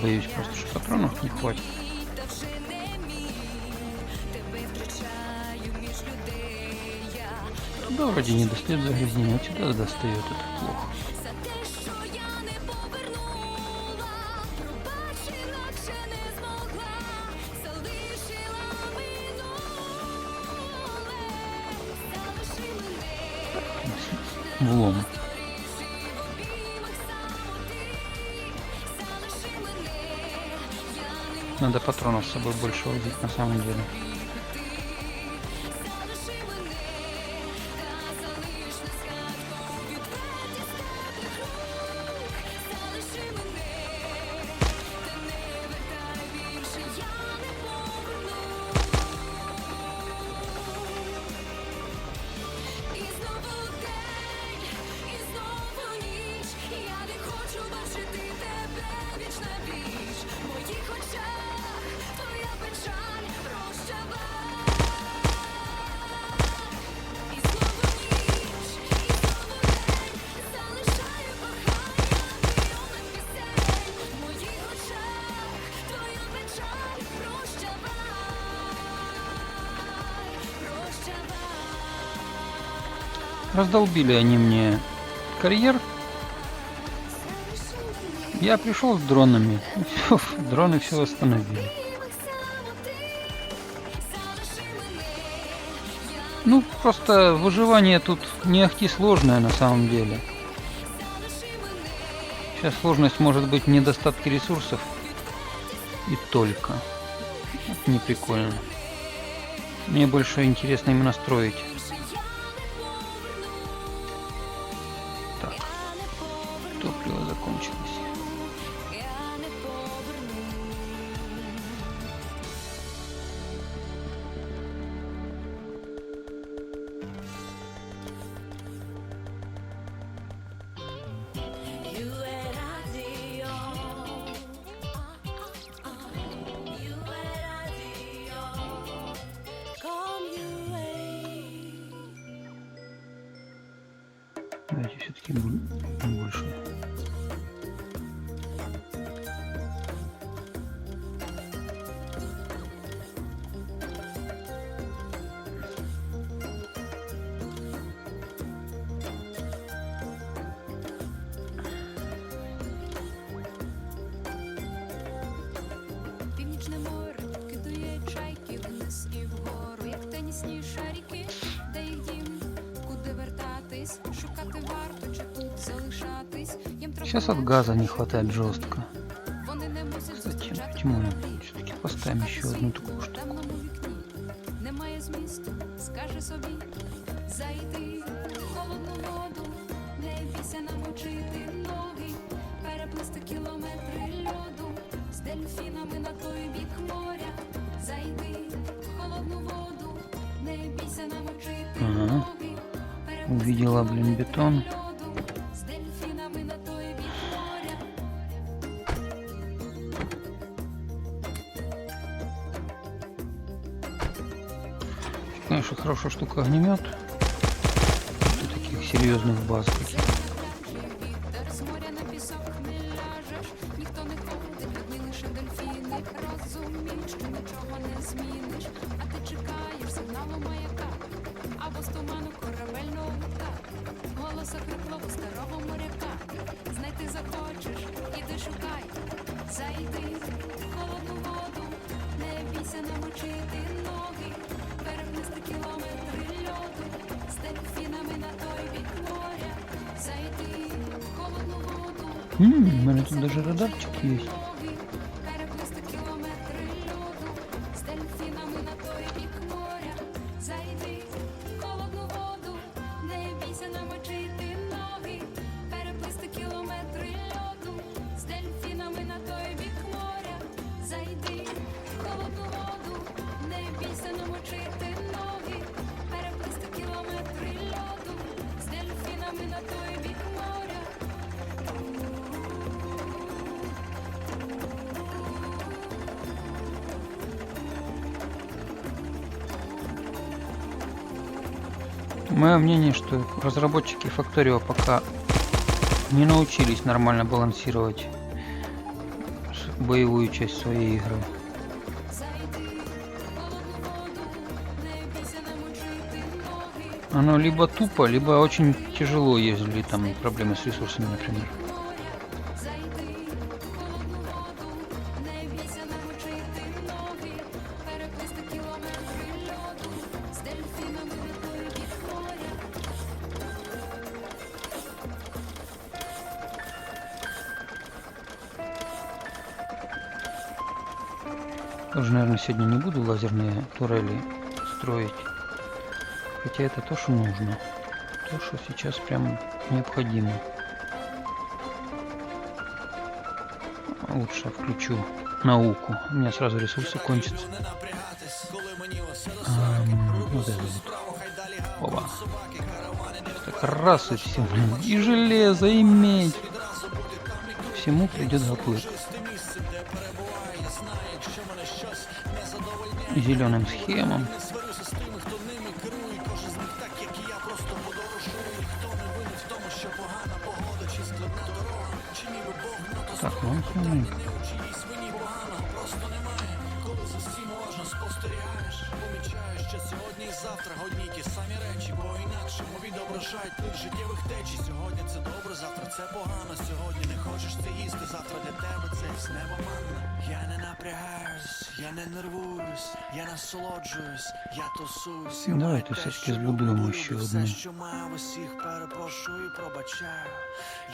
Боюсь просто, что патронов не хватит. Да, вроде не достает загрязнения, вот сюда достает, это плохо. Влом. Надо патронов с собой больше возить на самом деле. Раздолбили они мне карьер. Я пришел с дронами. дроны все восстановили. Ну, просто выживание тут не ахти сложное на самом деле. Сейчас сложность может быть в недостатке ресурсов. И только. Это не. Мне больше интересно именно строить. Давайте все-таки больше. Північне море кидає чайки вниз і вгору, як тенісні шарики, Сейчас от газа не хватает жестко. Зустрічати почему все-таки поставим еще одну такую Увидела, блин, бетон. Конечно, хорошая штука огнемет. Для таких серьезных баз каких. Що нічого не зміниш, а ти чекаєш сигналу маяка воду, М, у меня тут даже радарчик есть. Мое мнение, что разработчики Factorio пока не научились нормально балансировать боевую часть своей игры. Оно либо тупо, либо очень тяжело, если там проблемы с ресурсами, например. Наверное, сегодня не буду лазерные турели строить. Хотя это то, что нужно. То, что сейчас прям необходимо. Лучше включу науку. У меня сразу ресурсы кончатся. Ам, вот это вот. Оба. Так раз и все. И железо, и медь. Всему придет гоплык. Зеленым схемам. Так, ну і завтра одні ті самі речі, бо інакше мові відображають тих життєвих течій. Сьогодні це добре, завтра це погано. Сьогодні не хочеш це їсти, завтра для тебе це з неба манна. Я не напрягаюсь, я не нервуюсь, я насолоджуюсь, я тусуюсь. Я Давайте те, все-таки що ще. Все, що маю усіх, перепрошую і пробачаю.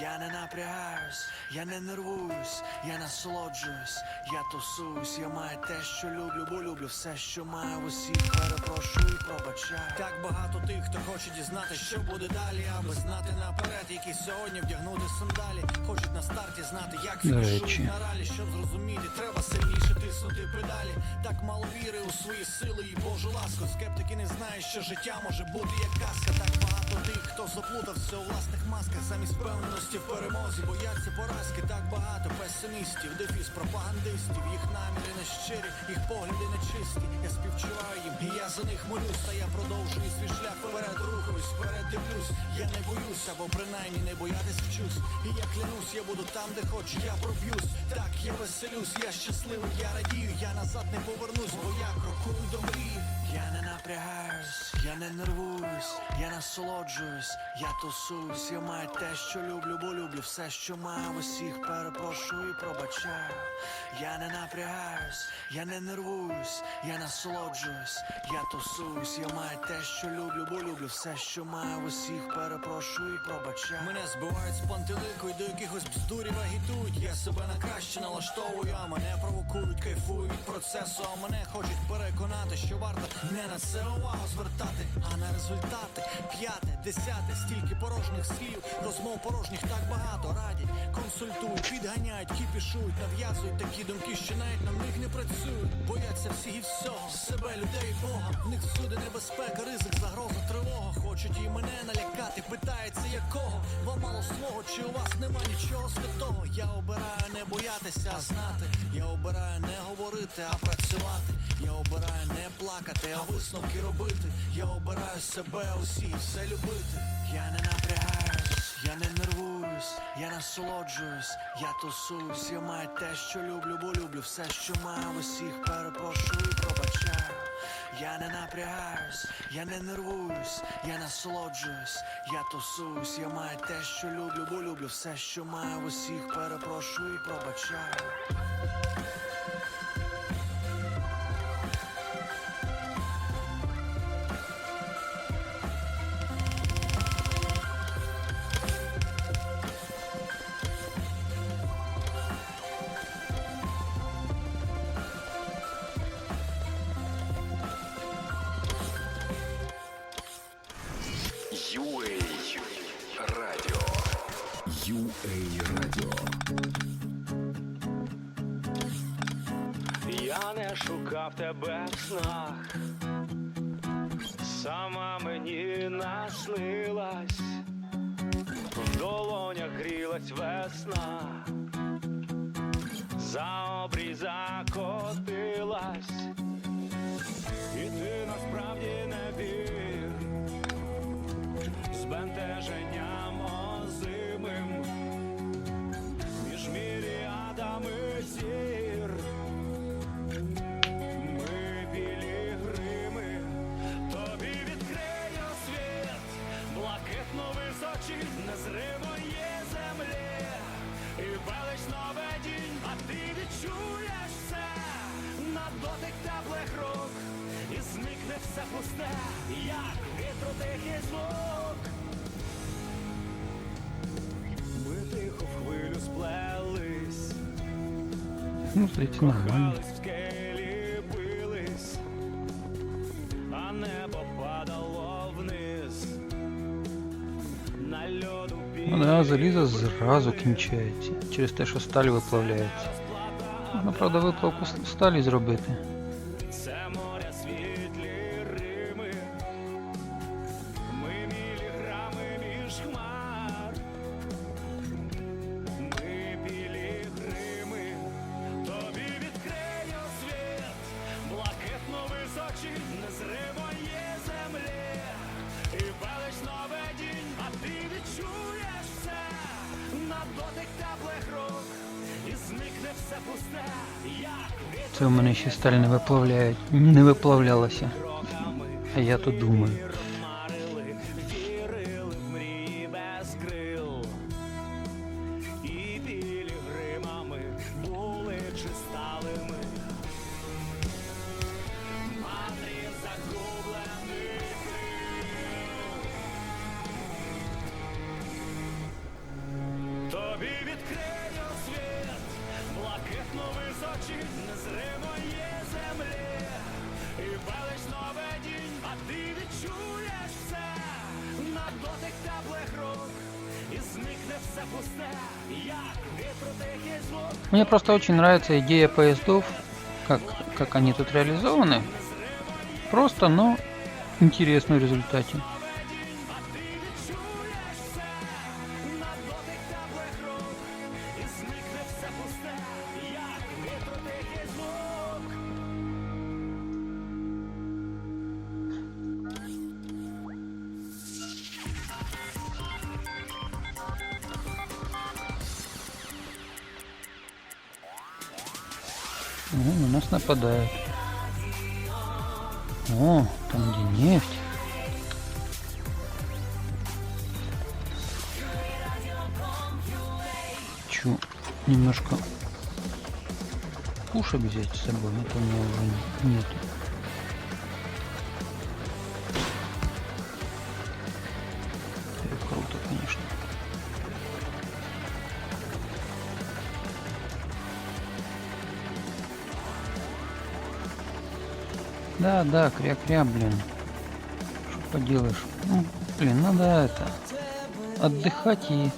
Я не напрягаюсь, я не нервуюсь, я насолоджуюсь, я тусуюсь, я маю те, що люблю, бо люблю все, що маю усіх, перепрошую і пробачаю. Так багато тих, хто хоче дізнати, що буде далі, аби знати наперед, які сьогодні вдягнути сандалі. Хочуть на старті знати, як фінішують на ралі, щоб зрозуміти, треба сильніше тиснути педалі. Так мало віри у свої сили і Божу ласку. Скептики не знають, що життя може бути як казка. Так багато тих, хто заплутався у власних масках, замість впевненості в перемозі, бояться поразки. Так багато песимістів, дефіс пропагандистів. Їх наміри не щирі, їх погляди не чисті. Я співчуваю їм, і я за них молюсь. Та я продовжую свій шлях вперед рухаюсь, вперед дивлюсь. Я не боюсь, або принаймні не боятись вчусь. І я клянусь, я буду там, де хочу, я проб'юсь. Так, я веселюсь, я щасливий, я радію, я назад не повернусь, бо я крокую до мрії. Я не напрягаюсь, я не нервуюсь, я насолоджуюсь, я тусуюсь, я маю те, що люблю, бо люблю все, що маю усіх, перепрошую і пробачаю. Я не напрягаюсь, я не нервуюсь, я насолоджуюсь, я тусуюсь, я маю те, що люблю, бо люблю все, що маю усіх, перепрошую і пробачаю. Мене збивають з пантелику і до якихось бздурів агітують. Я себе на краще налаштовую, а мене провокують, кайфують процесу, а мене хочуть переконати, що варто не на це увагу звертати, а на результати. П'яте, десяте, стільки порожніх слів, розмов порожніх так багато радять, консультують, підганяють, кіпішують, нав'язують такі думки, що навіть на них не працюють. Бояться всіх і всього, себе, людей, Бога. В них всюди небезпека, ризик, загроза, тривога. Хочуть і мене налякати, питається якого. Вам мало свого, чи у вас нема нічого святого. Я обираю не боятися, а знати. Я обираю не говорити, а працювати. Я обираю не плакати, а висновки робити. Я обираю себе усі, все любити. Я не напрягаюсь, я не нервуюсь, я насолоджуюсь, я тусуюсь, я маю те, що люблю, бо люблю все, що маю усіх, перепрошую і пробачаю. Я не напрягаюсь, я не нервуюсь, я насолоджуюсь, я тусуюсь, я маю те, що люблю, бо люблю все, що маю усіх, перепрошую і пробачаю. UA Радіо. UA Радіо. Я не шукав тебе в снах, сама мені наснилась, в долонях грілась весна, за обрій закотилась, все пусте, як вітру тихий звук. Ми тихо в хвилю сплелись, Ну, смотрите, нормально. кохались в скелі бились, а небо падало вниз. На льоду Ну да, залізо зразу кінчається. Через те, що сталь виплавляється. Можна, правда, виплавку сталі зробити. Це в мене ще сталь не виплавляють. Не виплавлялася. А я то думаю. Мне просто очень нравится идея поездов, как, как они тут реализованы. Просто, но интересно в результате. О, на нас нападают. О, там где нефть. Хочу немножко пушек взять с собой, это у меня уже нет. Да, да, кря-кря, блин. Что поделаешь? Ну, блин, надо это отдыхать и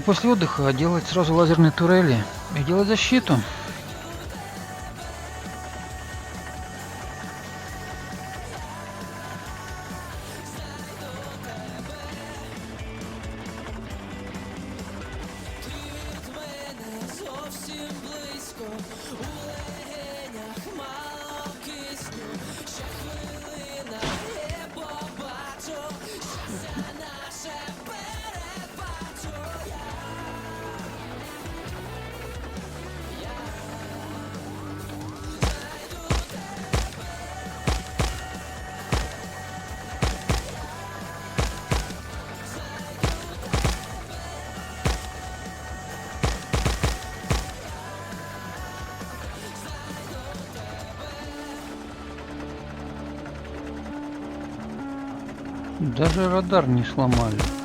И после отдыха делать сразу лазерные турели и делать защиту. Даже радар не сломали.